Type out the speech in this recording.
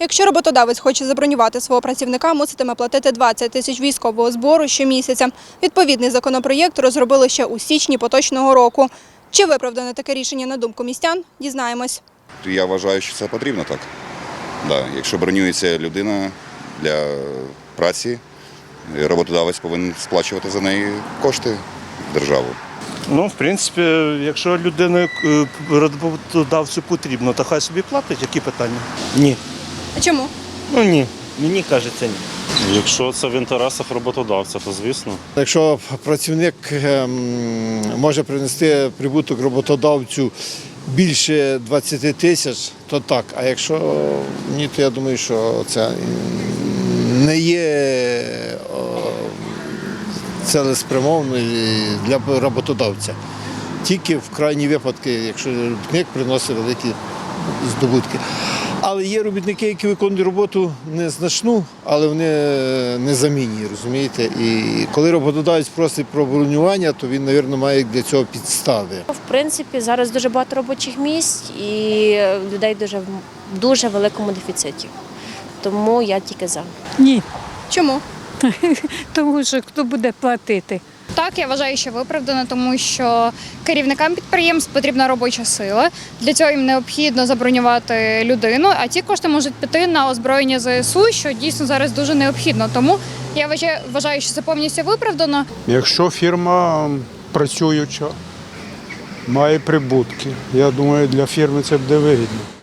Якщо роботодавець хоче забронювати свого працівника, муситиме платити 20 тисяч військового збору щомісяця. Відповідний законопроєкт розробили ще у січні поточного року. Чи виправдане таке рішення на думку містян? Дізнаємось. Я вважаю, що це потрібно так. Да. Якщо бронюється людина для праці, роботодавець повинен сплачувати за неї кошти в державу. Ну, в принципі, якщо людина е, роботодавцю потрібно, то хай собі платить, які питання? Ні. А чому? Ну ні. Мені кажеться ні. Якщо це в інтересах роботодавця, то звісно. Якщо працівник ем, може принести прибуток роботодавцю більше 20 тисяч, то так. А якщо ні, то я думаю, що це не є о, цілеспрямовно для роботодавця. Тільки в крайні випадки, якщо робітник приносить великі здобутки. Але є робітники, які виконують роботу незначну, але вони незамінні, розумієте? І коли роботодавець просить про бронювання, то він, мабуть, має для цього підстави. В принципі, зараз дуже багато робочих місць і людей дуже в дуже великому дефіциті. Тому я тільки за. Ні, Чому? тому що хто буде платити? Так, я вважаю, що виправдано, тому що керівникам підприємств потрібна робоча сила. Для цього їм необхідно забронювати людину, а ті кошти можуть піти на озброєння ЗСУ, що дійсно зараз дуже необхідно. Тому я вважаю, що це повністю виправдано. Якщо фірма працююча, має прибутки, я думаю, для фірми це буде вигідно.